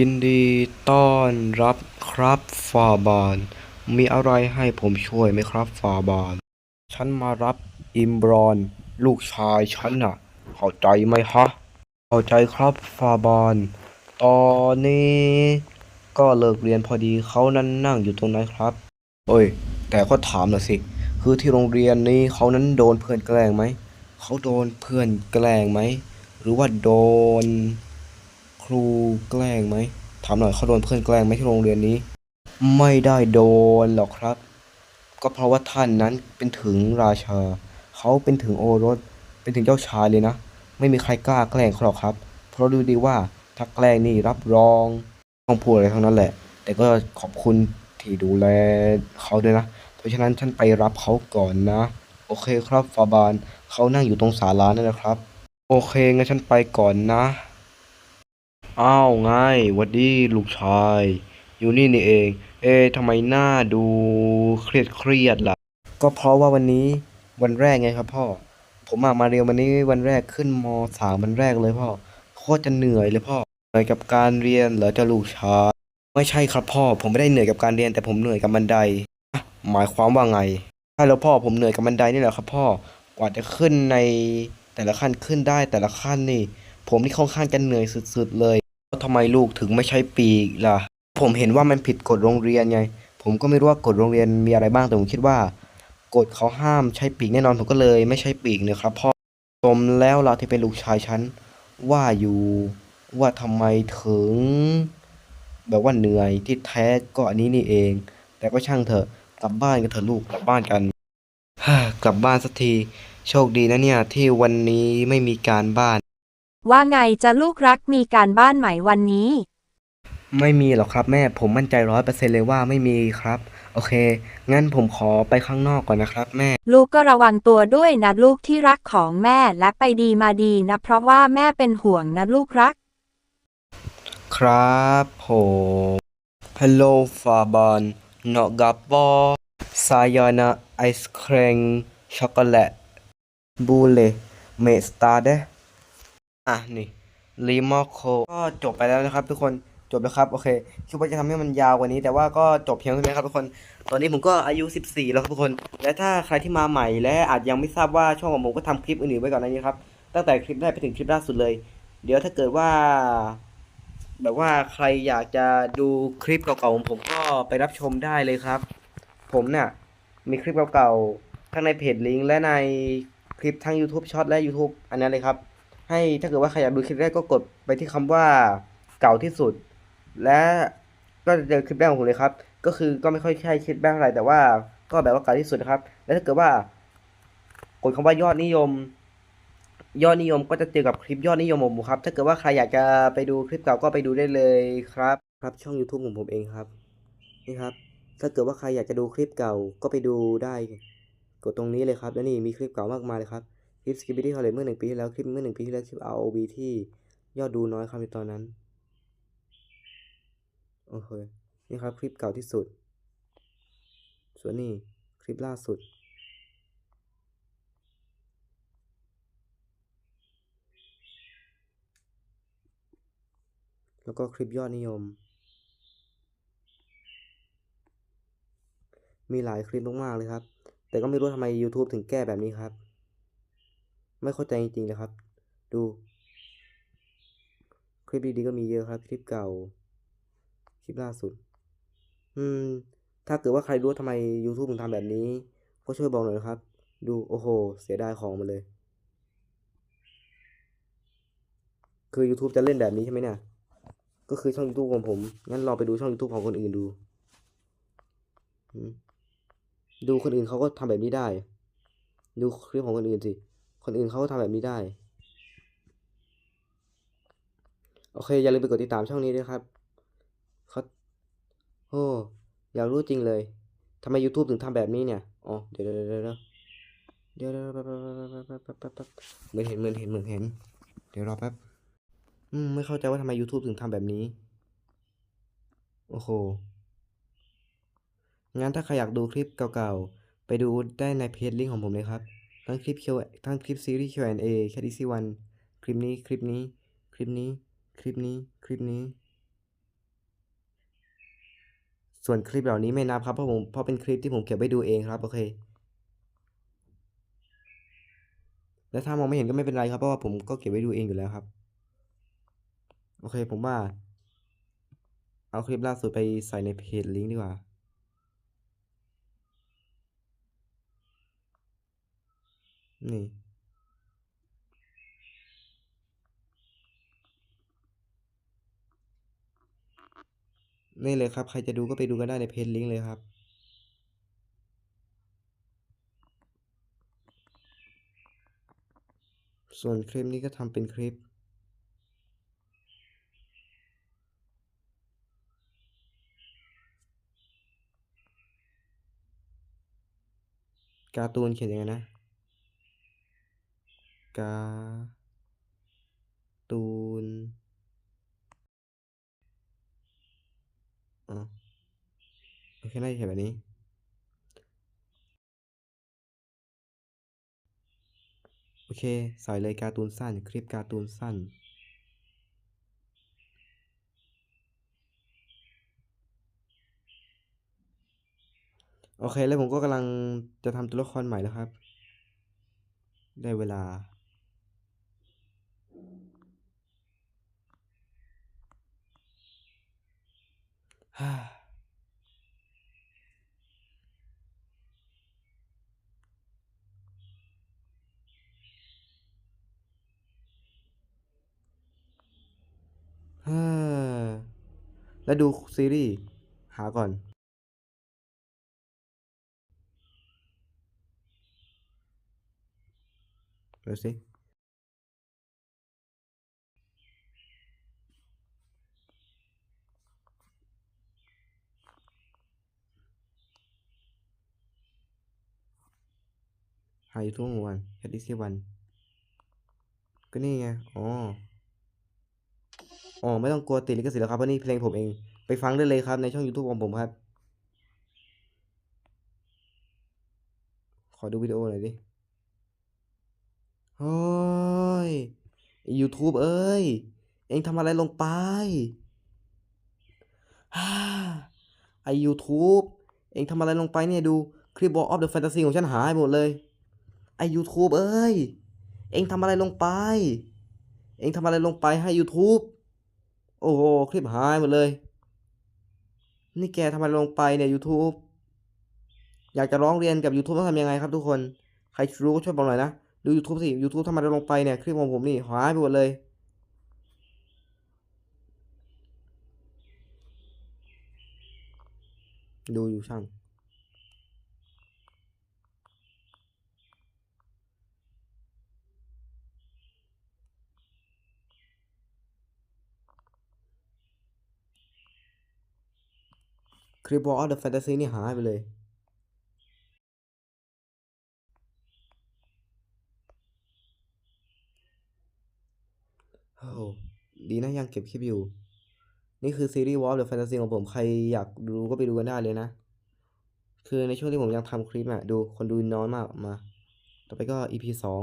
ยินดีต้อนรับครับฟาบานมีอะไรให้ผมช่วยไหมครับฟาบานฉันมารับอิมบรอน ลูกชายฉันน่ะ เข้าใจไหมฮะ เข้าใจครับฟาบานตอนนี้ ก็เลิกเรียนพอดีเขานั้นนั่งอยู่ตรงนั้นครับ เอ้ย แต่ก็ถามหน่อยสิ คือที่โรงเรียนนี้เขานั้นโดนเพื่อนแกล้งไหม เขาโดนเพื่อนแกล้งไหม หรือว่าโดน ครูแกล้งไหมถามหน่อยเขาโดนเพื่อนแกล้งไหมที่โรงเรียนนี้ ไม่ได้โดนหรอกครับ ก็เพราะว่าท่านนั้นเป็นถึงราชา เขาเป็นถึงโอรส เป็นถึงเจ้าชายเลยนะ ไม่มีใครกล้าแกล้งเขาหรอกครับ เพราะดูดีว่าถ้าแกล้งนี่รับรองต้องพูดอะไรทั้งนั้นแหละ แต่ก็ขอบคุณที่ดูแลเขาด้วยนะ เพราะฉะนั้นฉันไปรับเขาก่อนนะ โอเคครับฟาบานเขานั่งอยู่ตรงศาลานั่นนะครับ โอเคงั้นฉันไปก่อนนะ อ้าวไงวัดดีลูกชาย อยู่นี่นี่เอง เอ๊ะทำไมหน้าดูเครียดเครียดล่ะ ก็เพราะว่าวันนี้วันแรกไงครับพ่อ ผมมามาเรียนวันนี้วันแรกขึ้นมสามวันแรกเลยพ่อ โคตรจะเหนื่อยเลยพ่อ เหนื่อยกับการเรียนเหรอจ้าลูกชาย ไม่ใช่ครับพ่อ ผมไม่ได้เหนื่อยกับการเรียนแต่ผมเหนื่อยกับบันไดอะหมายความว่าไง ใช่แล้วพ่อผมเหนื่อยกับบันไดนี่แหละครับพ่อ กว่าจะขึ้นในแต่ละขั้นขึ้นได้แต่ละขั้นนี่ ผมนี่ค่อนข้างจะเหนื่อยสุดๆเลย ทำไมลูกถึงไม่ใช้ปีกล่ะ ผมเห็นว่ามันผิดกฎโรงเรียนไง ผมก็ไม่รู้ว่ากฎโรงเรียนมีอะไรบ้างแต่ผมคิดว่ากฎเขาห้ามใช้ปีกแน่นอนผมก็เลยไม่ใช้ปีกเนะครับพ่อสมแล้วเราที่เป็นลูกชายฉันว่าอยู่ว่าทำไมถึง แบบว่าเหนื่อยที่แท้ก็อันนี้นี่เอง แต่ก็ช่างเถอะกลับบ้านกันเถอะลูกกลับบ้านกันฮกลับบ้านสักที โชคดีนะเนี่ย ที่วันนี้ไม่มีการบ้าน ว่าไงจะลูกรักมีการบ้านไหมวันนี้ ไม่มีหรอกครับแม่ผมมั่นใจร้อยเปอร์เซ็นเลยว่าไม่มีครับ โอเค งั้นผมขอไปข้างนอกก่อนนะครับแม่ ลูกก็ระวังตัวด้วยนะลูกที่รักของแม่และไปดีมาดีนะเพราะว่าแม่เป็นห่วงนะลูกรัก ครับผม Hello ฟาบานนอกับบอซายานาไอศครีมช็อกโกแลตบูเลเมสตาเด อะนี่ลีมอโคก็จบไปแล้วนะครับ ทุกคนจบแล้วครับโอเคคิดว่าจะทำให้มันยาวกว่านี้ แต่ว่าก็จบเพียงเท่านี้ครับทุกคน ตอนนี้ผมก็อายุ 14 แล้วครับทุกคน และถ้าใครที่มาใหม่ และอาจยังไม่ทราบว่าช่องของผมก็ทำคลิปอื่นๆไว้ก่อนหน้านี้ครับตั้งแต่คลิปแรกไปถึงคลิปล่าสุดเลย เดี๋ยวถ้าเกิดว่า แบบว่าใครอยากจะดูคลิปเก่าๆของผมก็ไปรับชมได้เลยครับ ผมเนี่ยมีคลิปเก่าๆทั้งในเพจลิงก์และในคลิปทั้ง YouTube ช็อตและ YouTube อันนั้นเลยครับ ให้ถ้าเกิดว่าใครอยากดูคลิปแรกก็กดไปที่คำว่าเก่าที่สุด และก็จะเจอคลิปแรกของผมเลยครับ ก็คือก็ไม่ค่อยใช่คลิปแรกอะไรแต่ว่าก็แบบว่าเก่าที่สุดนะครับ และถ้าเกิดว่ากดคำว่ายอดนิยม ยอดนิยมก็จะเจอกับคลิปยอดนิยมของผมครับ ถ้าเกิดว่าใครอยากจะไปดูคลิปเก่าก็ไปดูได้เลยครับ ครับช่อง YouTube ของผมเองครับนี่ครับ ถ้าเกิดว่าใครอยากจะดูคลิปเก่าก็ไปดูได้ กดตรงนี้เลยครับ แล้วนี่มีคลิปเก่ามากมายเลยครับ คลิปสกิปปี้ทอเลเมื่อหนึ่งปีที่แล้วคลิปเมื่อหนึ่งปีที่แล้วคลิป ROV ที่ยอดดูน้อยครับในตอนนั้น โอเค นี่ครับคลิปเก่าที่สุด ส่วนนี้คลิปล่าสุดแล้วก็คลิปยอดนิยม มีหลายคลิปมากๆเลยครับ แต่ก็ไม่รู้ทำไม YouTube ถึงแก้แบบนี้ครับ ไม่เข้าใจจริงๆเลยครับ ดู คลิปดีๆก็มีเยอะครับ คลิปเก่า คลิปล่าสุด อืม ถ้าเกิดว่าใครรู้ว่าทำไม YouTube ถึงทำแบบนี้ ก็ช่วยบอกหน่อยนะครับ ดูโอ้โห เสียดายของมาเลย คือ YouTube จะเล่นแบบนี้ใช่ไหมเนี่ย ก็คือช่อง YouTube ของผม งั้นลองไปดูช่อง YouTube ของคนอื่นดูดูคนอื่นเขาก็ทำแบบนี้ได้ ดูคลิปของคนอื่นสิ คนอื่นเขาก็ทำแบบนี้ได้ โอเค อย่าลืมไปกดติดตามช่องนี้ด้วยครับเขาโอ้อยากรู้จริงเลยทำไม YouTube ถึงทำแบบนี้เนี่ย อ๋อเดี๋ยวเดี๋ยวเดี๋ยวเดี๋ยวเดี๋ยวเหมือนเห็นเหมือนเห็นเหมือนเห็น เดี๋ยวรอแป๊บ อืม ไม่เข้าใจว่าทำไม YouTube ถึงทำแบบนี้ โอ้โห งั้นถ้าใครอยากดูคลิปเก่าๆ ไปดูได้ในเพจลิงก์ของผมเลยครับ ทั้งคลิป Q ทั้งคลิปซีรีส์ Q&A แค่ DC วันคลิปนี้คลิปนี้ คลิปนี้ คลิปนี้ คลิปนี้ ส่วนคลิปเหล่านี้ไม่นับครับเพราะผมเพราะเป็นคลิปที่ผมเก็บไว้ดูเองครับ โอเค และถ้ามองไม่เห็นก็ไม่เป็นไรครับเพราะว่าผมก็เก็บไว้ดูเองอยู่แล้วครับ โอเคผมว่า เอาคลิปล่าสุดไปใส่ในเพจลิงก์ดีกว่า นี่ นี่เลยครับ ใครจะดูก็ไปดูกันได้ในเพจลิงก์เลยครับ ส่วนคลิปนี้ก็ทำเป็นคลิปการ์ตูนเขียนยังไงนะ การ์ตูนอ๋อโอเคน่าจะเขียนแบบนี้ โอเค ใส่เลยการ์ตูนสั้น คลิปการ์ตูนสั้นโอเค แล้วผมก็กำลังจะทำตัวละครใหม่แล้วครับ ได้เวลา ฮ่า ฮ่า แล้วดูซีรีส์ หาก่อน เดี๋ยวสิ ยู่ทุกวันแคทดิซี่วันก็นี่ไง อ๋อ อ๋อ ไม่ต้องกลัวติดลิขสิทธิ์แล้วครับเพราะนี่เพลงผมเอง ไปฟังได้เลยครับในช่อง YouTube ของผมครับ ขอดูวิดีโอหน่อยดิโอ้ย YouTube เอ้ย เอ็งทำอะไรลงไปฮ่าไอ้ YouTube เอ็งทำอะไรลงไปเนี่ยดู คลิป War of the Fantasy ของฉันหายหมดเลย ไอ้ YouTube เอ้ย เองทำอะไรลงไป เองทำอะไรลงไปให้ YouTube โอ้โห คลิปหายหมดเลย นี่แกทำอะไรลงไปเนี่ย YouTube อยากจะร้องเรียนกับ YouTube ต้องทำยังไงครับทุกคน ใครรู้ก็ช่วยบอกหน่อยนะ ดู YouTube สิ YouTube ทำอะไรลงไปเนี่ย คลิปของผมนี่หายไปหมดเลยดูอยู่ช่าง คลิป War of the Fantasy นี่หายไปเลย โอ้ดีนะยังเก็บคลิปอยู่ นี่คือซีรีส์ War of the Fantasy ของผมใครอยากดูก็ไปดูกันได้เลยนะ คือในช่วงที่ผมยังทำคลิปอะดูคนดูน้อยมากมา ต่อไปก็ EP สอง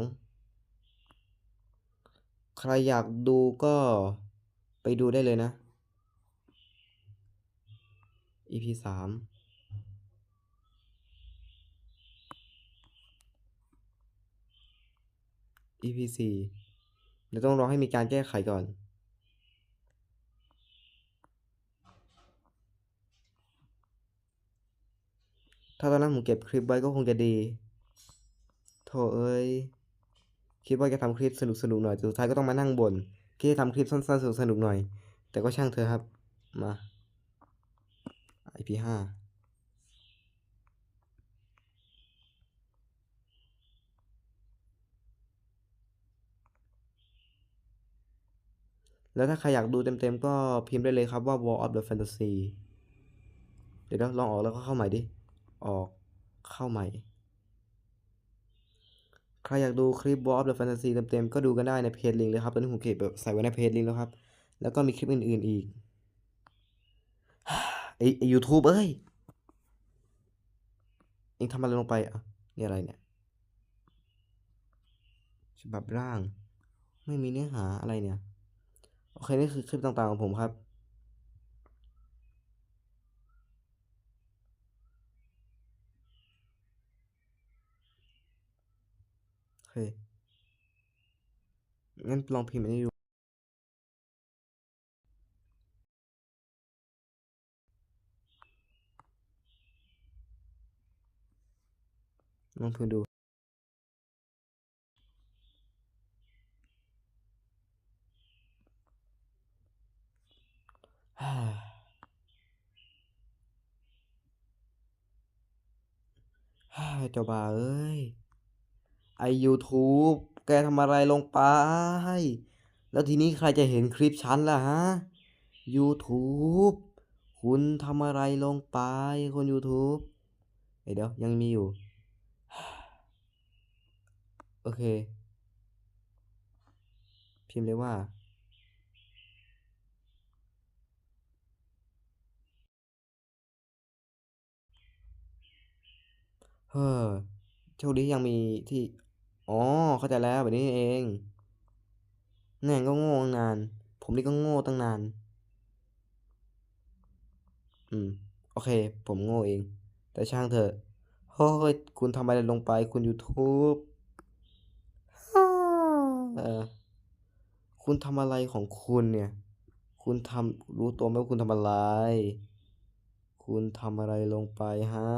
ใครอยากดูก็ไปดูได้เลยนะ EP สาม EP สี่เดี๋ยวต้องรอให้มีการแก้ไขก่อน ถ้าตอนนั้นผมเก็บคลิปไว้ก็คงจะดี โถเอ้ย คิดว่าจะทำคลิปสนุกสนุกหน่อย สุดท้ายก็ต้องมานั่งบ่นคิดจะทำคลิปสั้นๆสนุกสนุกหน่อย แต่ก็ช่างเธอะครับ มา IP ห้าแล้วถ้าใครอยากดูเต็มๆ ก็พิมพ์ได้เลยครับว่า War of the Fantasy เดี๋ยวนะลองออกแล้วก็เข้าใหม่ดิ ออกเข้าใหม่ ใครอยากดูคลิป War of the Fantasy เต็มๆ ก็ดูกันได้ในเพจลิงก์เลยครับ ตอนนี้ผมเก็บแบบใส่ไว้ในเพจลิงก์แล้วครับ แล้วก็มีคลิปอื่นๆอีก ไอไยูทูบเอ้ย เองทำอะไรลงไปอะนี่อะไรเนี่ย ฉบับร่าง ไม่มีเนื้อหาอะไรเนี่ย โอเค นี่คือคลิปต่างๆของผมครับโอเคงั้นลองพิมพ์อันนี้ดู ลองพิมพ์ดูฮ่าฮ่าเจ้าบ่าเอ้ย ไอ YouTube แกทำอะไรลงไป แล้วทีนี้ใครจะเห็นคลิปฉันล่ะฮะ YouTube คุณทำอะไรลงไปคน YouTube เเดี๋ยวยังมีอยู่ โอเค พิมพ์เลยว่า เฮ้อโชคดียังมีที่ อ๋อ เข้าใจแล้วแบบนี้เองแน่ก็โง่ตั้งนาน ผมนี่ก็โง่ตั้งนาน อืม โอเค ผมโง่เอง แต่ช่างเถอะเฮ้ยคุณทำอะไรลงไปคุณ YouTube คุณทำอะไรของคุณเนี่ย คุณทำรู้ตัวไหมว่าคุณทำอะไร คุณทำอะไรลงไปฮะ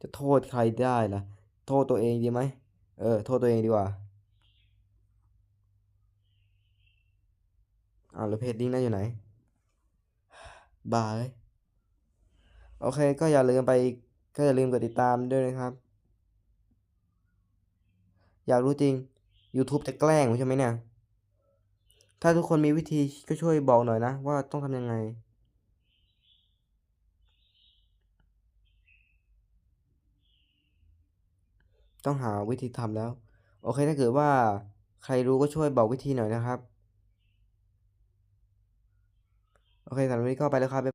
จะโทษใครได้ล่ะ โทษตัวเองดีไหม เออ โทษตัวเองดีกว่าอ้าวแล้วเพจลิงนั่นอยู่ไหน บาย โอเค ก็อย่าลืมไป ก็อย่าลืมกดติดตามด้วยนะครับ อยากรู้จริง YouTube จะแกล้งผมใช่ไหมเนี่ย ถ้าทุกคนมีวิธีก็ช่วยบอกหน่อยนะ ว่าต้องทำยังไง ต้องหาวิธีทำแล้ว โอเคถ้าเกิดว่าใครรู้ก็ช่วยบอกวิธีหน่อยนะครับ โอเคสำหรับวันนี้ก็ไปแล้วครับ